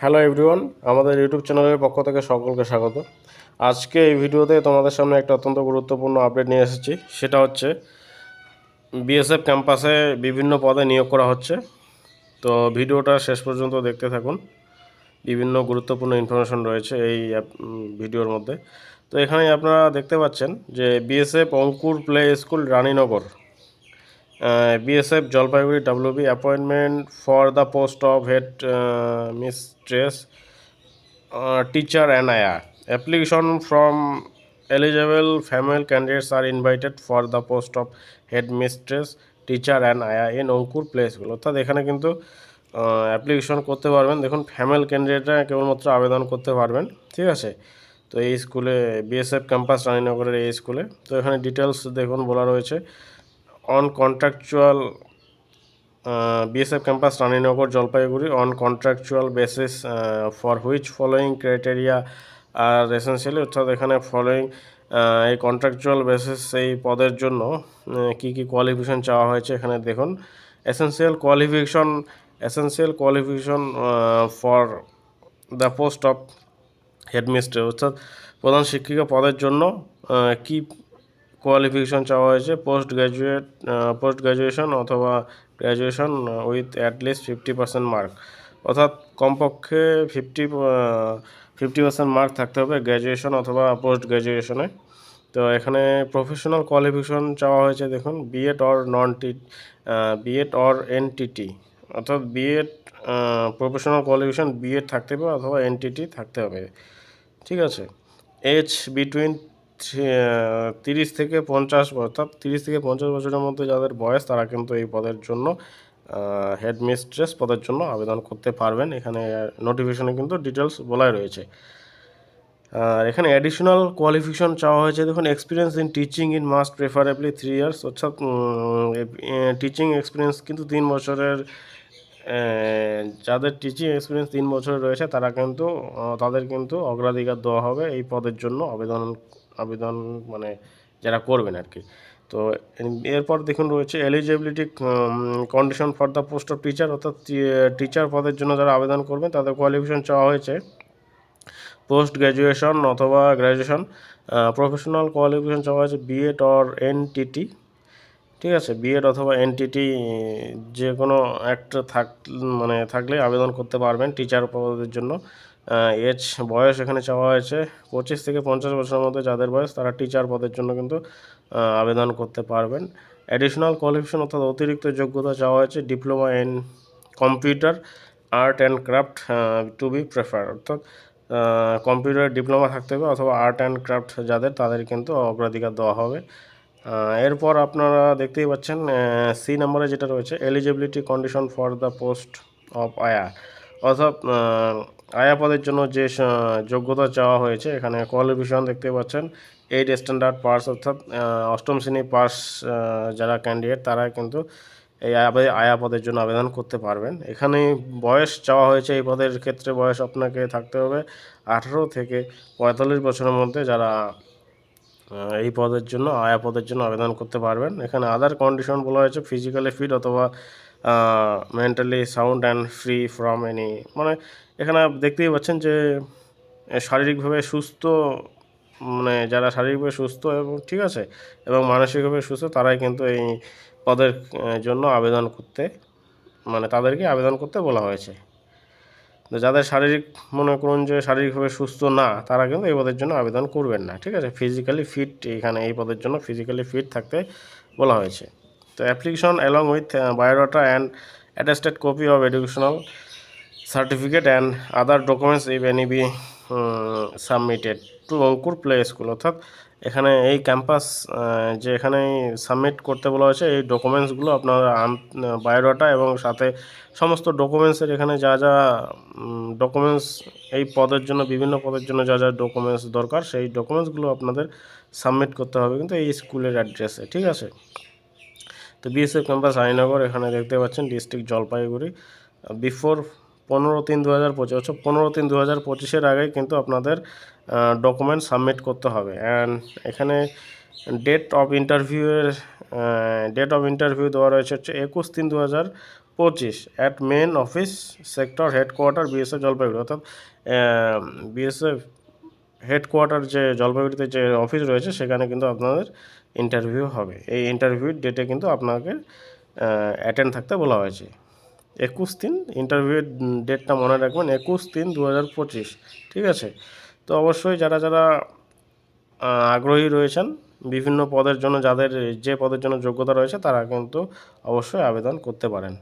Hello everyone আমাদের YouTube চ্যানেলের পক্ষ থেকে সকলকে স্বাগত। আজকে এই ভিডিওতে তোমাদের সামনে একটা অত্যন্ত গুরুত্বপূর্ণ আপডেট নিয়ে এসেছি। সেটা হচ্ছে বিএসএফ ক্যাম্পাসে বিভিন্ন পদে নিয়োগ করা হচ্ছে। তো ভিডিওটা শেষ পর্যন্ত দেখতে থাকুন। বিভিন্ন গুরুত্বপূর্ণ ইনফরমেশন রয়েছে এই ভিডিওর মধ্যে। তো এখানে আপনারা দেখতে পাচ্ছেন যে BSF Ankur play school Raninagar. BSF Jalpaiguri WB appointment for the post of head mistress teacher and ayah application from eligible candidates are invited for the post of head headmistress teacher and ayah in Ankur প্লেসগুলো অর্থাৎ এখানে কিন্তু application করতে পারবেন। দেখুন female ক্যান্ডিডেটরা কেবলমাত্র আবেদন করতে পারবেন। ঠিক আছে? তো এই স্কুলে বিএসএফ ক্যাম্পাস রানীনগরের এই স্কুলে। তো এখানে ডিটেলস দেখুন বলা রয়েছে। On contractual BSF campus Raninagar Jalpaiguri on contractual basis for which following criteria are essentially অর্থাৎ এখানে ফলোয়িং এই কন্ট্রাকচুয়াল বেসিস এই পদের জন্য কি কি কোয়ালিফিকেশন চাওয়া হয়েছে এখানে দেখুন। Essential qualification essential qualification for the post of headmistress অর্থাৎ প্রধান শিক্ষিকা পদের জন্য আহ, কি কোয়ালিফিকেশন চাওয়া হয়েছে পোস্ট গ্র্যাজুয়েট পোস্ট গ্র্যাজুয়েশন অথবা graduation with at least fifty percent mark অর্থাৎ কমপক্ষে ফিফটি ফিফটি পার্সেন্ট মার্ক থাকতে হবে গ্র্যাজুয়েশন অথবা পোস্ট গ্র্যাজুয়েশনে তো এখানে প্রফেশনাল কোয়ালিফিকেশন চাওয়া হয়েছে দেখুন BEd or non T BEd or NTT অর্থাৎ বিএড প্রফেশনাল কোয়ালিফিকেশন বিএড থাকতে হবে অথবা এনটিটি থাকতে হবে। ঠিক আছে? এজ বিটুইন তিরিশ থেকে পঞ্চাশ অর্থাৎ তিরিশ থেকে পঞ্চাশ বছরের মধ্যে যাদের বয়স, তারা কিন্তু এই পদের জন্য হেডমিস্ট্রেস পদের জন্য আবেদন করতে পারবেন। এখানে নোটিফিকেশনে কিন্তু ডিটেলস বলাই রয়েছে। আর এখানে অ্যাডিশনাল কোয়ালিফিকেশন চাওয়া হয়েছে। দেখুন experience in teaching in must preferably three years অর্থাৎ টিচিং এক্সপিরিয়েন্স কিন্তু তিন বছরের যাদের টিচিং এক্সপিরিয়েন্স তিন বছরের রয়েছে, তারা কিন্তু, তাদের কিন্তু অগ্রাধিকার দেওয়া হবে এই পদের জন্য আবেদন আবেদন মানে যারা করবেন আর কি। তো এরপর দেখুন রয়েছে eligibility condition for the post of teacher অর্থাৎ টিচার পদের জন্য যারা আবেদন করবেন, তাদের কোয়ালিফিকেশন চাওয়া হয়েছে। পোস্ট গ্র্যাজুয়েশন অথবা গ্র্যাজুয়েশন প্রফেশনাল কোয়ালিফিকেশন চাওয়া হয়েছে বিএড অর এনটিটি ঠিক আছে? বিএড অথবা এনটিটি যে কোনো একটা থাক মানে থাকলে আবেদন করতে পারবেন টিচার পদের জন্য। এজ বয়স এখানে চাওয়া হয়েছে। পঁচিশ থেকে পঞ্চাশ বছরের মধ্যে যাদের বয়স, তারা টিচার পদের জন্য কিন্তু আবেদন করতে পারবেন। অ্যাডিশনাল কোয়ালিফিকেশন অর্থাৎ অতিরিক্ত যোগ্যতা চাওয়া হয়েছে diploma in computer art and craft to be prefer অর্থাৎ কম্পিউটার ডিপ্লোমা থাকতে হবে অথবা আর্ট অ্যান্ড ক্রাফট যাদের, তাদের কিন্তু অগ্রাধিকার দেওয়া হবে। এরপর আপনারা দেখতেই পাচ্ছেন সি নাম্বারে যেটা রয়েছে eligibility condition for the post of ayah অর্থাৎ আয়া পদের জন্য যে যোগ্যতা চাওয়া হয়েছে, এখানে কোয়ালিফিকেশন দেখতে পাচ্ছেন। এইট স্ট্যান্ডার্ড পাস অর্থাৎ অষ্টম শ্রেণি পাস যারা ক্যান্ডিডেট তারা কিন্তু এই আয়া পদের জন্য আবেদন করতে পারবেন। এখানে বয়স চাওয়া হয়েছে, এই পদের ক্ষেত্রে বয়স আপনাকে থাকতে হবে আঠারো থেকে পঁয়তাল্লিশ বছরের মধ্যে যারা এই পদের জন্য আয়া পদের জন্য আবেদন করতে পারবেন। এখানে আদার কন্ডিশন বলা হয়েছে ফিজিক্যালি ফিট অথবা mentally sound and free from any মানে এখানে দেখতেই পাচ্ছেন যে শারীরিকভাবে সুস্থ মানে যারা শারীরিকভাবে সুস্থ এবং ঠিক আছে, এবং মানসিকভাবে সুস্থ, তারাই কিন্তু এই পদের জন্য আবেদন করতে মানে তাদেরকে আবেদন করতে বলা হয়েছে। তো যাদের শারীরিক, মনে করুন যে শারীরিকভাবে সুস্থ না, তারা কিন্তু এই পদের জন্য আবেদন করবেন না, ঠিক আছে? ফিজিক্যালি ফিট এখানে এই পদের জন্য ফিজিক্যালি ফিট থাকতে বলা হয়েছে। তো application along with biodata and attested copy of educational certificate and other documents if any be submitted to Ankur play school অর্থাৎ এখানে এই ক্যাম্পাস যে এখানে সাবমিট করতে বলা হয়েছে, এই ডকুমেন্টসগুলো আপনার বায়োডাটা এবং সাথে সমস্ত ডকুমেন্টসের এখানে যা যা ডকুমেন্টস এই পদের জন্য, বিভিন্ন পদের জন্য যা যা ডকুমেন্টস দরকার, সেই ডকুমেন্টসগুলো আপনাদের সাবমিট করতে হবে কিন্তু এই স্কুলের অ্যাড্রেসে ঠিক আছে? তো বিএসএফ ক্যাম্পাস আইনগর এখানে দেখতে পাচ্ছেন ডিস্ট্রিক্ট জলপাইগুড়ি। বিফোর পনেরো তিন দু হাজার পঁচিশ হচ্ছে পনেরো তিন দু হাজার পঁচিশের আগে কিন্তু আপনাদের ডকুমেন্ট সাবমিট করতে হবে। অ্যান্ড এখানে ডেট অফ ইন্টারভিউয়ের ডেট অফ ইন্টারভিউ দেওয়া রয়েছে হচ্ছে একুশ তিন দু হাজার পঁচিশ at main office sector headquarter BSF Jalpaiguri. অর্থাৎ বিএসএফ হেডকোয়ার্টার যে জলপাইগুড়িতে যে অফিস রয়েছে, সেখানে কিন্তু আপনাদের ইন্টারভিউ হবে। এই ইন্টারভিউর ডেটে কিন্তু আপনাকে অ্যাটেন্ড থাকতে বলা হয়েছে। একুশ তিন ইন্টারভিউয়ের ডেটটা মনে রাখবেন, একুশ তিন দু হাজার পঁচিশ, ঠিক আছে? তো অবশ্যই যারা যারা আগ্রহী রয়েছেন, বিভিন্ন পদের জন্য যাদের যে পদের জন্য যোগ্যতা রয়েছে, তারা কিন্তু অবশ্যই আবেদন করতে পারেন।